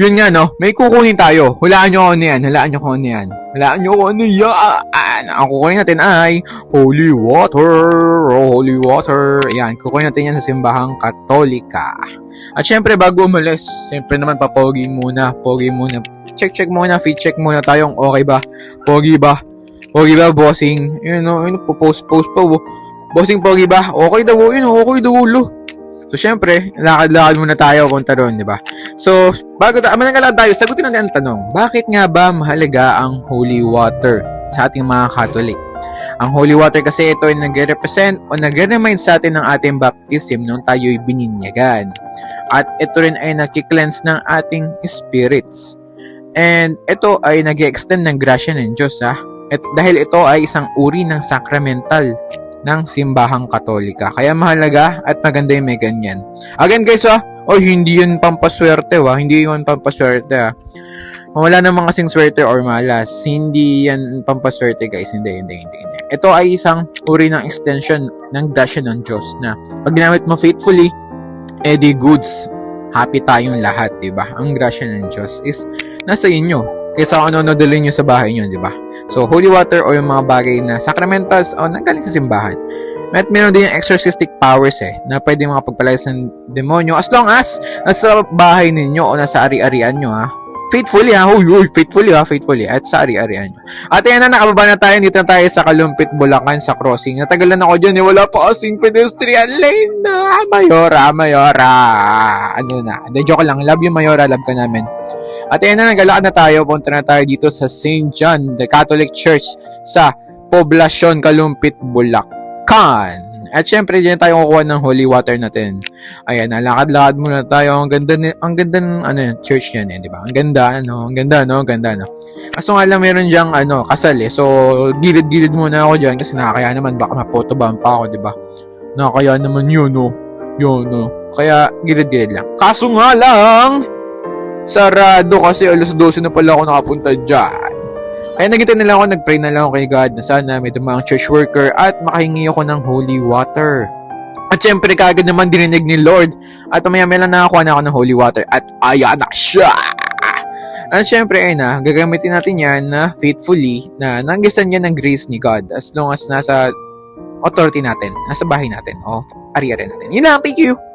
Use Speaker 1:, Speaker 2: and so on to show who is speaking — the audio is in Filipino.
Speaker 1: Yun nga, no? May kukunin tayo. Hulaan nyo kung ano yan. Hulaan nyo kung ano yan. Hulaan nyo kung ano yan. Ang kukunin natin ay holy water. Oh, holy water. Yan, kukunin natin yan sa simbahang katolika. At syempre, bago umalis, syempre naman papogi muna. Pogi muna. Check-check muna, fit check muna tayong okay ba? Pogi ba? Pogi ba, bossing? Yun, no? Yun, post-post pa, oh. Bossing, pogi ba? Okay daw, oh. yun, okay daw, lo. So, syempre, lakad-lakad muna tayo punta doon, di ba? So, bago tayo, mananggalan tayo, sagutin natin ang tanong, bakit nga ba mahalaga ang holy water sa ating mga Catholic? Ang holy water kasi ito ay nagre-represent o nagre-remind sa atin ng ating baptism nung tayo'y bininyagan. At ito rin ay nakiklense ng ating spirits. And ito ay nag extend ng grasya ng Diyos ha. At dahil ito ay isang uri ng sacramental ng simbahang katolika. Kaya mahalaga at maganda yung may ganyan. Again guys ha, oh hindi yun pampaswerte ha, hindi yun pampaswerte ha. Wala namang kasing swerte or malas. Hindi yan pampaswerte guys, hindi, hindi, hindi, hindi. Ito ay isang uri ng extension ng grasya ng Diyos na pag ginamit mo faithfully, edi goods, happy tayong lahat, di ba? Ang grasya ng Diyos is nasa inyo. Kaysa kung ano dalhin nyo sa bahay nyo, di ba? So, holy water o yung mga bagay na sacramentals o nanggaling sa simbahan. At meron din yung exorcistic powers eh, na pwede makapagpalayas ng demonyo as long as nasa bahay ninyo o nasa ari-arian nyo ha. Faithfully ha, huy, huy, faithfully ha, faithfully. At sa ari-arian. At ayan na, nakababa na tayo. Dito na tayo sa Kalumpit, Bulacan, sa crossing. Natagalan ako dyan eh. Wala pa kasing pedestrian lane na. Mayora, Mayora. Ano na. Hindi, joke lang. Love you, Mayora. Love ka namin. At ayan na, naglalakad na tayo. Punta na tayo dito sa St. John, the Catholic Church sa Poblacion, Kalumpit, Bulacan. At syempre, dyan tayo kukuha ng holy water natin. Ayan, nalakad-lakad muna tayo. Ang ganda, ni, ang ganda ng ano, church yan, eh, di ba? Ang ganda, ano, ang ganda, no? Ang ganda, no? Kaso nga lang, meron diyang, ano, kasal, eh. So, gilid-gilid muna ako dyan kasi nakakaya naman, baka mapotobam pa ako, di ba? Nakakaya naman yun, no? Yun, no? Kaya, gilid-gilid lang. Kaso nga lang, sarado kasi alas 12 na pala ako nakapunta dyan. Kaya nagintay na ako, nag-pray na lang ako kay God na sana may dumang church worker at makahingi ako ng holy water. At syempre, kagad naman dininig ni Lord. At maya-maya lang nakakuha na ako ng holy water. At ayan na siya! At syempre, ay na, gagamitin natin yan na faithfully na nanggisan yan ng grace ni God as long as nasa authority natin, nasa bahay natin, o ari-ari natin. Yun lang, thank you!